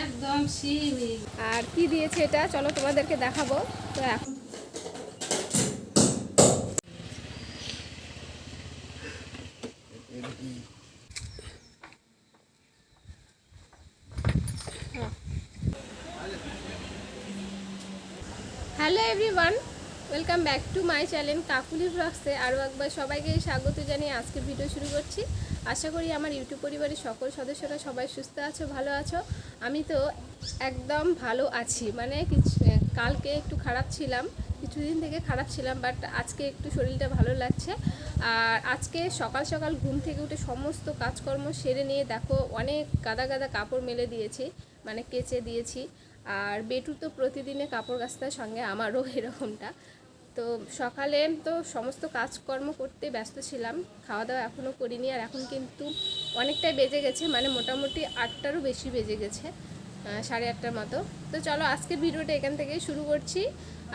একদম আর কি দিয়েছে এটা? চলো তোমাদেরকে দেখাবো। তো এখন hello everyone welcome back to my channel Kakuli ব্লগসে আরও একবার সবাইকে স্বাগত জানিয়ে আজকের ভিডিও শুরু করছি। আশা করি আমার ইউটিউব পরিবারের সকল সদস্যরা সবাই সুস্থ আছো, ভালো আছো। আমি তো একদম ভালো আছি। মানে কালকে একটু খারাপ ছিলাম, কিছুদিন থেকে খারাপ ছিলাম বাট আজকে একটু শরীরটা ভালো লাগছে। আর আজকে সকাল সকাল ঘুম থেকে উঠে সমস্ত কাজকর্ম সেরে নিয়ে দেখো অনেক গাদা গাদা কাপড় মেলে দিয়েছি মানে কেচে দিয়েছি। আর বেটু তো প্রতিদিনে কাপড় কাচতার সঙ্গে আমারও এরকমটা। তো সকালে তো সমস্ত কাজকর্ম করতে ব্যস্ত ছিলাম খাওয়া দাওয়া এখনও করিনি আর এখন কিন্তু অনেকটাই বেজে গেছে মানে মোটামুটি আটটারও বেশি বেজে গেছে সাড়ে আটটার মতো। তো চলো আজকের ভিডিওটা এখান থেকেই শুরু করছি।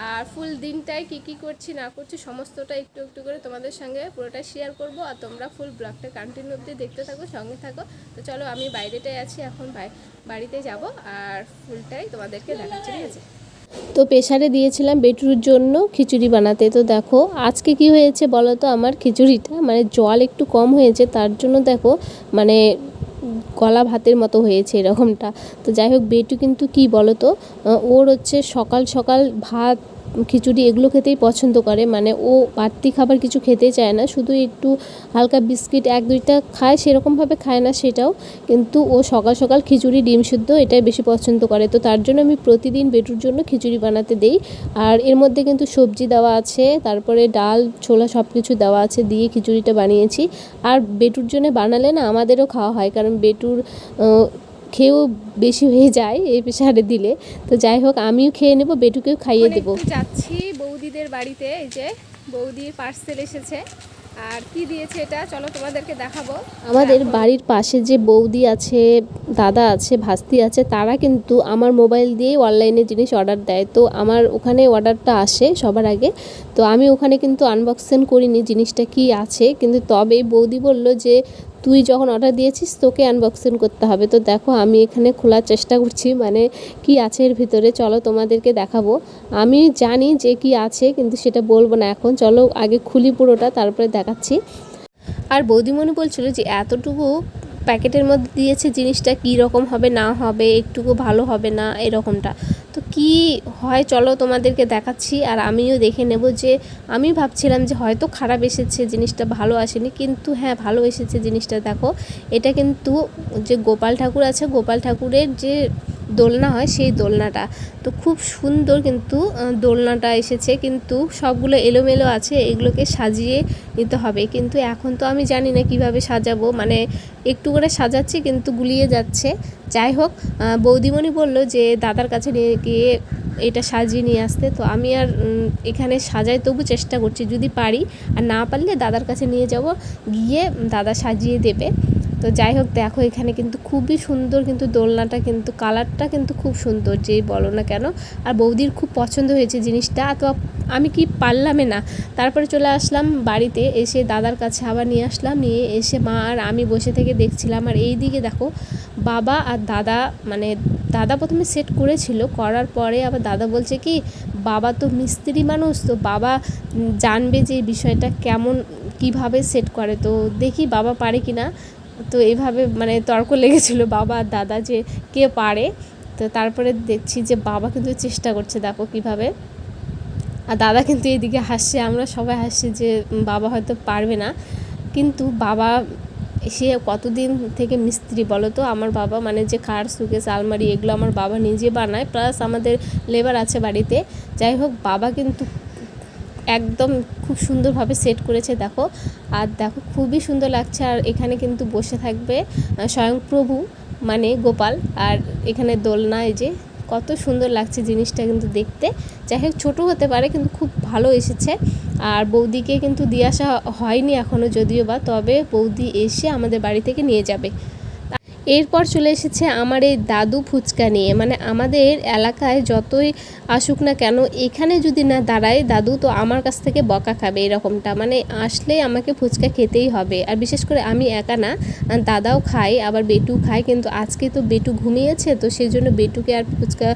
আর ফুল দিনটায় কি কি করছি, না করছি, সমস্তটা একটু একটু করে তোমাদের সঙ্গে পুরোটা শেয়ার করব। আর তোমরা ফুল ব্লগটা কন্টিনিউ অবধি দেখতে থাকো, সঙ্গে থাকো। তো চলো আমি বাইরেটাই আছি, এখন বাড়িতে যাব আর ফুলটাই তোমাদেরকে দেখাচ্ছি, ঠিক আছে? তো প্রেশারে দিয়েছিলাম বেটুর জন্য খিচুড়ি বানাতে। তো দেখো, আজকে কি হয়েছে বলো তো? আমার খিচুড়িটা মানে জল একটু কম হয়েছে, তার জন্য দেখো মানে গলা ভাতের মতো হয়েছে এরকমটা। তো যাই হোক, বেটু কিন্তু কি বলো তো? ওর হচ্ছে সকাল সকাল ভাত খিচুড়ি এগুলো খেতেই পছন্দ করে। মানে ও বাড়তি খাবার কিছু খেতে চায় না। শুধু একটু হালকা বিস্কিট এক দুইটা খায়, সেরকমভাবে খায় না সেটাও। কিন্তু ও সকাল সকাল খিচুড়ি, ডিম সিদ্ধ এটাই বেশি পছন্দ করে। তো তার জন্য আমি প্রতিদিন বেটুর জন্য খিচুড়ি বানাতে দেই। আর এর মধ্যে কিন্তু সবজি দেওয়া আছে, তারপরে ডাল, ছোলা সব কিছু দেওয়া আছে দিয়ে খিচুড়িটা বানিয়েছি। আর বেটুর জন্য বানালে না আমাদেরও খাওয়া হয়। কারণ বেটুর খেয়েও বেশি হয়ে যায় এই প্রেশারে দিলে। তো যাই হোক আমিও খেয়ে নেব বেটুকেও খাইয়ে দেবো। যাচ্ছি বৌদিদের বাড়িতে এই যে বৌদির পার্সেল এসেছে। আর কি দিয়েছে এটা? চলো তোমাদেরকে দেখাবো। আমাদের বাড়ির পাশে যে বৌদি আছে দাদা আছে ভাস্তি আছে তারা কিন্তু আমার মোবাইল দিয়েই অনলাইনে জিনিস অর্ডার দেয়। তো আমার ওখানে অর্ডারটা আসে সবার আগে। তো আমি ওখানে কিন্তু আনবক্সিং করিনি জিনিসটা কি আছে। কিন্তু তবে বৌদি বলল যে তুই যখন অর্ডার দিয়েছিস, তোকে আনবক্সিং করতে হবে। তো দেখো, আমি এখানে খোলার চেষ্টা করছি মানে কি আছে এর ভিতরে, চলো তোমাদেরকে দেখাবো। আমি জানি যে কি আছে, কিন্তু সেটা বলব না এখন। চলো আগে খুলি পুরোটা, তারপরে দেখাচ্ছি। আর বৌদিমণি বলছিল যে, এতটুকু প্যাকেটের মধ্যে দিয়েছে জিনিসটা কী রকম হবে, না হবে, একটুকু ভালো হবে না, এরকমটা। তো কি হয় চলো তোমাদেরকে দেখাচ্ছি আর আমিও দেখে নেব যে আমি ভাবছিলাম যে হয়তো খারাপ এসেছে, জিনিসটা ভালো আসেনি, কিন্তু হ্যাঁ ভালো এসেছে জিনিসটা। দেখো, এটা কিন্তু যে গোপাল ঠাকুর আছে, গোপাল ঠাকুরের যে দোলনা হয় সেই দোলনাটা। তো খুব সুন্দর কিন্তু দোলনাটা এসেছে। কিন্তু সবগুলো এলোমেলো আছে, এগুলোকে সাজিয়ে নিতে হবে। কিন্তু এখন তো আমি জানি না কীভাবে সাজাবো। মানে একটু করে সাজাচ্ছি কিন্তু গুলিয়ে যাচ্ছে। যাই হোক বৌদিমণি বলল যে, দাদার কাছে নিয়ে গিয়ে এটা সাজিয়ে নিয়ে আসতে। তো আমি আর এখানে সাজাই তবু চেষ্টা করছি। যদি পারি আর না পারলে দাদার কাছে নিয়ে যাব। গিয়ে দাদা সাজিয়ে দেবে। তো যাই হোক, দেখো এখানে কিন্তু খুবই সুন্দর কিন্তু দোলনাটা কিন্তু, কালারটা কিন্তু খুব সুন্দর, যেই বলো না কেন। আর বৌদির খুব পছন্দ হয়েছে জিনিসটা। তো আমি কি পারলামে না? তারপরে চলে আসলাম বাড়িতে, এসে দাদার কাছে আবার নিয়ে আসলাম। নিয়ে এসে মা আর আমি বসে থেকে দেখছিলাম। আর এই দিকে দেখো, বাবা আর দাদা মানে দাদা প্রথমে সেট করেছিল। করার পরে আবার দাদা বলছে কি, বাবা তো মিস্ত্রি মানুষ, তো বাবা জানবে যে বিষয়টা কেমন, কীভাবে সেট করে? তো দেখি বাবা পারে কি না তো এইভাবে মানে তর্ক লেগেছিল বাবা আর দাদা যে কে পারে। তো তারপরে দেখছি যে বাবা কিন্তু চেষ্টা করছে দেখো কীভাবে। আর দাদা কিন্তু এইদিকে হাসছে, আমরা সবাই হাসছি যে বাবা হয়তো পারবে না। কিন্তু বাবা, সে কতদিন থেকে মিস্ত্রি বলো তো, আমার বাবা মানে যে কার সুকেস, আলমারি এগুলো আমার বাবা নিজে বানায়, প্লাস আমাদের লেবার আছে বাড়িতে। যাই হোক, বাবা কিন্তু একদম খুব সুন্দরভাবে সেট করেছে, দেখো। আর দেখো, খুবই সুন্দর লাগছে। আর এখানে কিন্তু বসে থাকবে স্বয়ং প্রভু মানে গোপাল। আর এখানে দোলনা, এই যে, কত সুন্দর লাগছে জিনিসটা কিন্তু দেখতে। যাই হোক, ছোটো হতে পারে, কিন্তু খুব ভালো এসেছে। আর বৌদিকে কিন্তু দিয়ে আসা হয়নি এখনও যদিও বা, তবে বৌদি এসে আমাদের বাড়ি থেকে নিয়ে যাবে। এরপর চলে এসেছে আমার এই দাদু ফুচকা নিয়ে। মানে আমাদের এলাকায় যতই আসুক না কেন, এখানে যদি না দাঁড়ায়, দাদু তো আমার কাছ থেকে বকা খাবে এরকমটা। মানে আসলে আমাকে ফুচকা খেতেই হবে। আর বিশেষ করে আমি একা না দাদাও খাই আবার বেটু খায়, কিন্তু আজকে তো বেটু ঘুমিয়েছে, তো সেই জন্য বেটুকে আর ফুচকা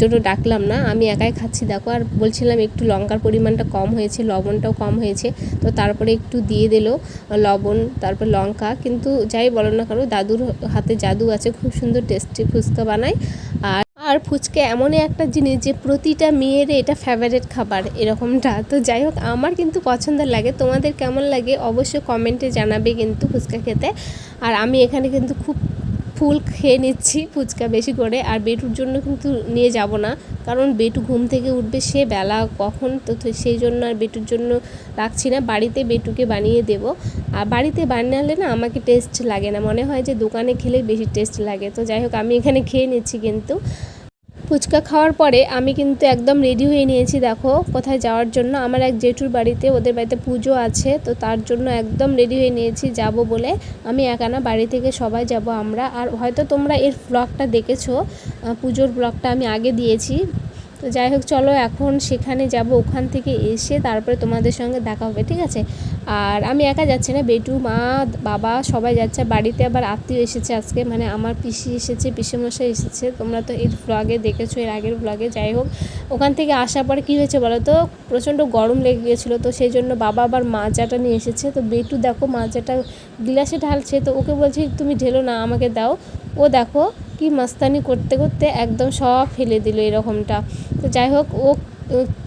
জন্য ডাকলাম না। আমি একাই খাচ্ছি, দেখো। আর বলছিলাম একটু লঙ্কার পরিমাণটা কম হয়েছে, লবণটাও কম হয়েছে। তো তারপরে একটু দিয়ে দিল লবণ, তারপর লঙ্কা। কিন্তু যাই বলো না কারও দাদুর হাতে জাদু আছে, খুব সুন্দর টেস্টি ফুচকা বানায়। আর আর ফুচকা এমনই একটা জিনিস যে প্রতিটা মেয়ের এটা ফেভারিট খাবার, এরকমটা। তো যাই হোক, আমার কিন্তু পছন্দের লাগে। তোমাদের কেমন লাগে অবশ্যই কমেন্টে জানাবে কিন্তু ফুচকা খেতে। আর আমি এখানে কিন্তু খুব ফুল খেয়ে নিচ্ছি ফুচকা বেশি করে, আর বেটুর জন্য কিন্তু নিয়ে যাব না, কারণ বেটু ঘুম থেকে উঠবে সে বেলা কখন, তো সেই জন্য আর বেটুর জন্য রাখছি না। বাড়িতে বেটুকে বানিয়ে দেব। আর বাড়িতে বানালে না আমাকে টেস্ট লাগে না, মনে হয় যে দোকানে খেলে বেশি টেস্ট লাগে। তো যাই হোক, আমি এখানে খেয়ে নিচ্ছি কিন্তু। ফুচকা খাওয়ার পরে আমি কিন্তু একদম রেডি হয়ে নিয়েছি, দেখো, কোথায় যাওয়ার জন্য। আমার এক জেঠুর বাড়িতে, ওদের বাড়িতে পুজো আছে, তো তার জন্য একদম রেডি হয়ে নিয়েছি যাব বলে। আমি একা না বাড়ি থেকে সবাই যাব আমরা। আর হয়তো তোমরা এর ব্লগটা দেখেছ পুজোর ব্লগটা আমি আগে দিয়েছি। তো যাই হোক, চলো এখন সেখানে যাব, ওখান থেকে এসে তারপরে তোমাদের সঙ্গে দেখা হবে, ঠিক আছে? আর আমি একা যাচ্ছি না, বেটু, মা, বাবা সবাই যাচ্ছে। বাড়িতে আবার আত্মীয় এসেছে আজকে মানে আমার পিসি এসেছে, পিসেমশাই এসেছে। তোমরা তো এর ব্লগে দেখেছ, এর আগের ব্লগে যাই হোক, ওখান থেকে আসার পর কী হয়েছে বলো তো প্রচণ্ড গরম লেগে গিয়েছিল, তো সেই জন্য বাবা আবার মাজাটা নিয়ে এসেছে। তো বেটু দেখো, মাজাটা গিলাসে ঢালছে, তো ওকে বলছি, তুমি ঢেলো না, আমাকে দাও। ও দেখো কি মাস্তানি করতে করতে একদম সব ফেলে দিল এরকমটা। তো যাই হোক, ও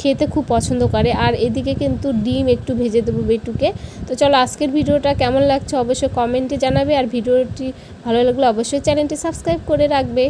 খেতে খুব পছন্দ করে। আর এদিকে কিন্তু ডিম একটু ভেজে দেবো বেটুকে। তো চলো আজকের ভিডিওটা কেমন লাগছে অবশ্যই কমেন্টে জানাবে। আর ভিডিওটি ভালো লাগলে অবশ্যই চ্যানেলটি সাবস্ক্রাইব করে রাখবে।